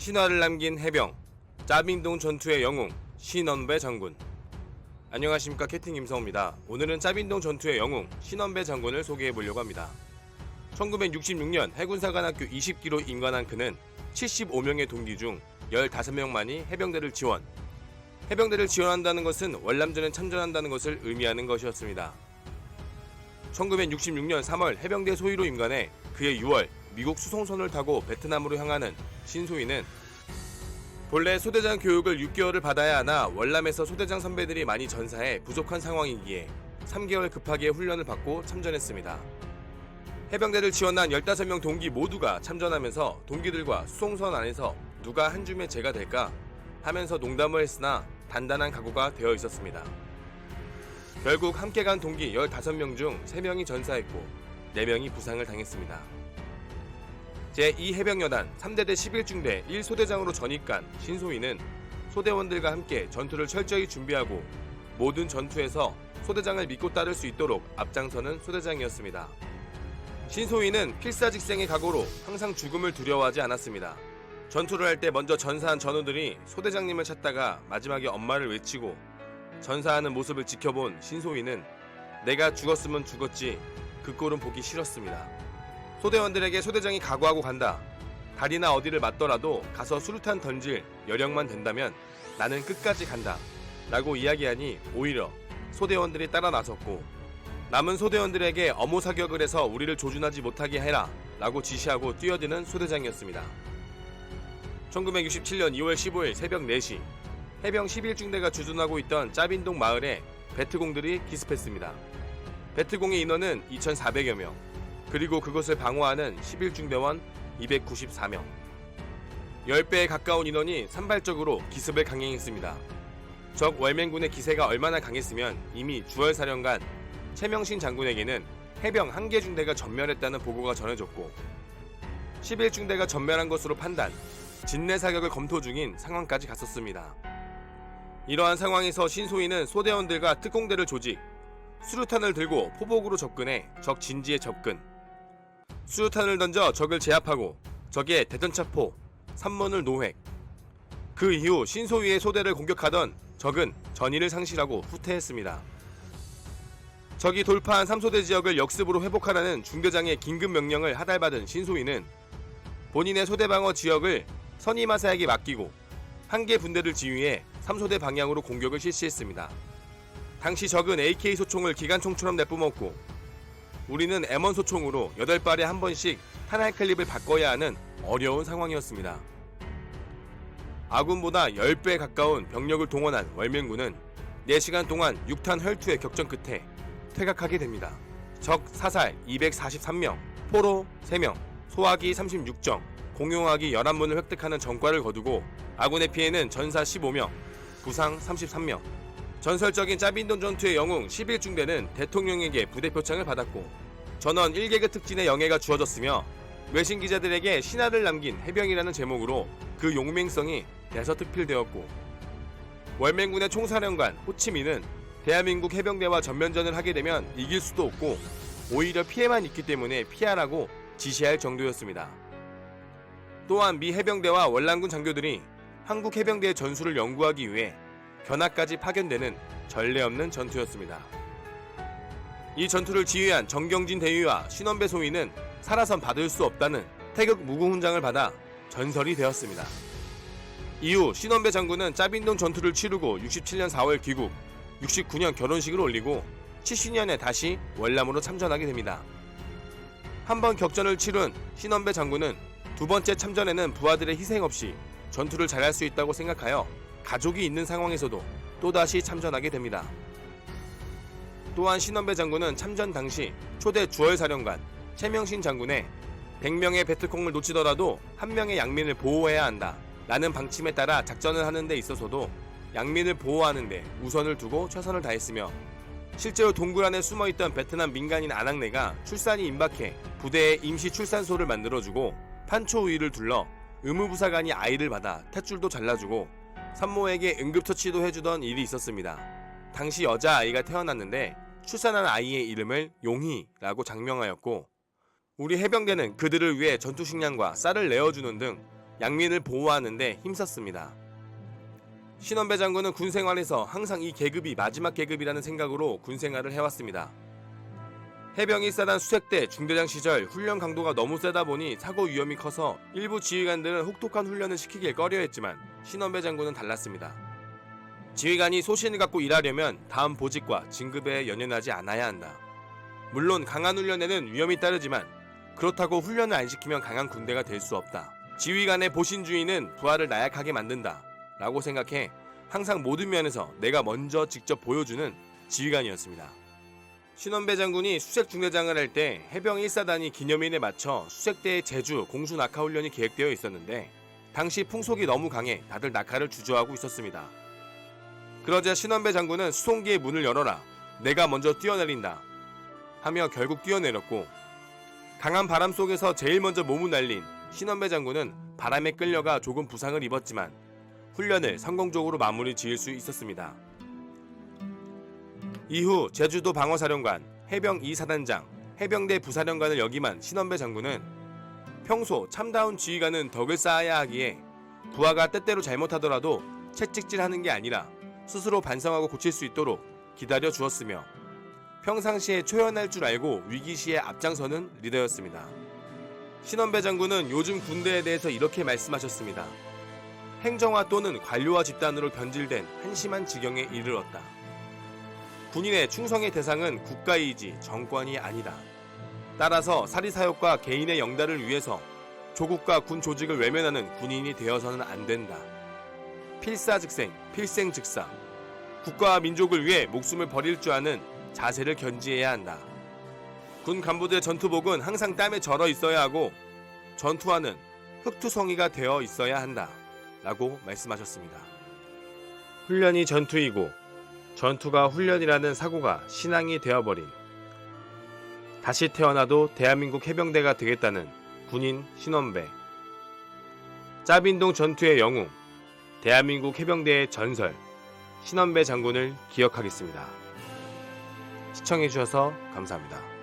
신화를 남긴 해병 짜빈동 전투의 영웅 신원배 장군 안녕하십니까 캐팅 임성호입니다. 오늘은 짜빈동 전투의 영웅 신원배 장군을 소개해 보려고 합니다. 1966년 해군사관학교 20기로 임관한 그는 75명의 동기 중 15명만이 해병대를 지원. 해병대를 지원한다는 것은 월남전에 참전한다는 것을 의미하는 것이었습니다. 1966년 3월 해병대 소위로 임관해 그해 6월 미국 수송선을 타고 베트남으로 향하는 신소희는 본래 소대장 교육을 6개월을 받아야 하나 월남에서 소대장 선배들이 많이 전사해 부족한 상황이기에 3개월 급하게 훈련을 받고 참전했습니다. 해병대를 지원한 15명 동기 모두가 참전하면서 동기들과 수송선 안에서 누가 한 줌의 죄가 될까 하면서 농담을 했으나 단단한 각오가 되어 있었습니다. 결국 함께 간 동기 15명 중 3명이 전사했고 4명이 부상을 당했습니다. 제2해병여단 3대대 11중대 1소대장으로 전입간 신소희는 소대원들과 함께 전투를 철저히 준비하고 모든 전투에서 소대장을 믿고 따를 수 있도록 앞장서는 소대장이었습니다. 신소희는 필사직생의 각오로 항상 죽음을 두려워하지 않았습니다. 전투를 할 때 먼저 전사한 전우들이 소대장님을 찾다가 마지막에 엄마를 외치고 전사하는 모습을 지켜본 신소희는 내가 죽었으면 죽었지 그 꼴은 보기 싫었습니다. 소대원들에게 소대장이 각오하고 간다. 다리나 어디를 맞더라도 가서 수류탄 던질 여력만 된다면 나는 끝까지 간다. 라고 이야기하니 오히려 소대원들이 따라 나섰고 남은 소대원들에게 어모 사격을 해서 우리를 조준하지 못하게 해라. 라고 지시하고 뛰어드는 소대장이었습니다. 1967년 2월 15일 새벽 4시 해병 11중대가 주둔하고 있던 짜빈동 마을에 베트공들이 기습했습니다. 베트공의 인원은 2,400여 명, 그리고 그것을 방어하는 11중대원 294명. 10배에 가까운 인원이 산발적으로 기습을 강행했습니다. 적 월맹군의 기세가 얼마나 강했으면 이미 주월사령관 최명신 장군에게는 해병 한 개 중대가 전멸했다는 보고가 전해졌고 11중대가 전멸한 것으로 판단, 진내 사격을 검토 중인 상황까지 갔었습니다. 이러한 상황에서 신소희는 소대원들과 특공대를 조직, 수류탄을 들고 포복으로 접근해 적 진지에 접근, 수류탄을 던져 적을 제압하고 적의 대전차포, 산문을 노획. 그 이후 신소위의 소대를 공격하던 적은 전의를 상실하고 후퇴했습니다. 적이 돌파한 삼소대 지역을 역습으로 회복하라는 중대장의 긴급 명령을 하달받은 신소위는 본인의 소대 방어 지역을 선임하사에게 맡기고 한 개 분대를 지휘해 삼소대 방향으로 공격을 실시했습니다. 당시 적은 AK 소총을 기관총처럼 내뿜었고 우리는 M1 소총으로 8발에 한 번씩 탄알 클립을 바꿔야 하는 어려운 상황이었습니다. 아군보다 10배 가까운 병력을 동원한 월명군은 4시간 동안 6탄 혈투의 격전 끝에 퇴각하게 됩니다. 적 사살 243명, 포로 3명, 소화기 36정, 공용화기 11문을 획득하는 전과를 거두고 아군의 피해는 전사 15명, 부상 33명, 전설적인 짜빈돈 전투의 영웅 11중대는 대통령에게 부대 표창을 받았고 전원 1계급 특진의 영예가 주어졌으며 외신 기자들에게 신화를 남긴 해병이라는 제목으로 그 용맹성이 대서특필되었고 월맹군의 총사령관 호치민은 대한민국 해병대와 전면전을 하게 되면 이길 수도 없고 오히려 피해만 있기 때문에 피하라고 지시할 정도였습니다. 또한 미 해병대와 월남군 장교들이 한국 해병대의 전술을 연구하기 위해 견학까지 파견되는 전례 없는 전투였습니다. 이 전투를 지휘한 정경진 대위와 신원배 소위는 살아선 받을 수 없다는 태극 무궁훈장을 받아 전설이 되었습니다. 이후 신원배 장군은 짜빈동 전투를 치르고 67년 4월 귀국, 69년 결혼식을 올리고 70년에 다시 월남으로 참전하게 됩니다. 한 번 격전을 치른 신원배 장군은 두 번째 참전에는 부하들의 희생 없이 전투를 잘할 수 있다고 생각하여 가족이 있는 상황에서도 또다시 참전하게 됩니다. 또한 신원배 장군은 참전 당시 초대 주월사령관 최명신 장군의 100명의 베트콩을 놓치더라도 한 명의 양민을 보호해야 한다. 라는 방침에 따라 작전을 하는 데 있어서도 양민을 보호하는 데 우선을 두고 최선을 다했으며 실제로 동굴 안에 숨어있던 베트남 민간인 아낙네가 출산이 임박해 부대에 임시 출산소를 만들어주고 판초 우위를 둘러 의무부사관이 아이를 받아 탯줄도 잘라주고 산모에게 응급처치도 해주던 일이 있었습니다. 당시 여자아이가 태어났는데 출산한 아이의 이름을 용희라고 장명하였고 우리 해병대는 그들을 위해 전투식량과 쌀을 내어주는 등 양민을 보호하는데 힘썼습니다. 신원배 장군은 군 생활에서 항상 이 계급이 마지막 계급이라는 생각으로 군 생활을 해왔습니다. 해병 1사단 수색대 중대장 시절 훈련 강도가 너무 세다 보니 사고 위험이 커서 일부 지휘관들은 혹독한 훈련을 시키길 꺼려했지만 신원배 장군은 달랐습니다. 지휘관이 소신을 갖고 일하려면 다음 보직과 진급에 연연하지 않아야 한다. 물론 강한 훈련에는 위험이 따르지만 그렇다고 훈련을 안 시키면 강한 군대가 될 수 없다. 지휘관의 보신주의는 부하를 나약하게 만든다. 라고 생각해 항상 모든 면에서 내가 먼저 직접 보여주는 지휘관이었습니다. 신원배 장군이 수색 중대장을 할 때 해병 1사단이 기념일에 맞춰 수색대의 제주 공수 낙하 훈련이 계획되어 있었는데 당시 풍속이 너무 강해 다들 낙하를 주저하고 있었습니다. 그러자 신원배 장군은 수송기의 문을 열어라. 내가 먼저 뛰어내린다. 하며 결국 뛰어내렸고 강한 바람 속에서 제일 먼저 몸을 날린 신원배 장군은 바람에 끌려가 조금 부상을 입었지만 훈련을 성공적으로 마무리 지을 수 있었습니다. 이후 제주도 방어사령관, 해병 2사단장, 해병대 부사령관을 역임한 신원배 장군은 평소 참다운 지휘관은 덕을 쌓아야 하기에 부하가 때때로 잘못하더라도 채찍질하는 게 아니라 스스로 반성하고 고칠 수 있도록 기다려 주었으며 평상시에 초연할 줄 알고 위기시에 앞장서는 리더였습니다. 신원배 장군은 요즘 군대에 대해서 이렇게 말씀하셨습니다. 행정화 또는 관료와 집단으로 변질된 한심한 지경에 이르렀다. 군인의 충성의 대상은 국가이지 정권이 아니다. 따라서 사리사욕과 개인의 영달을 위해서 조국과 군 조직을 외면하는 군인이 되어서는 안 된다. 필사즉생, 필생즉사. 국가와 민족을 위해 목숨을 버릴 줄 아는 자세를 견지해야 한다. 군 간부들의 전투복은 항상 땀에 절어 있어야 하고 전투화는 흑투성이가 되어 있어야 한다. 라고 말씀하셨습니다. 훈련이 전투이고 전투가 훈련이라는 사고가 신앙이 되어버린 다시 태어나도 대한민국 해병대가 되겠다는 군인 신원배 짜빈동 전투의 영웅 대한민국 해병대의 전설 신원배 장군을 기억하겠습니다. 시청해주셔서 감사합니다.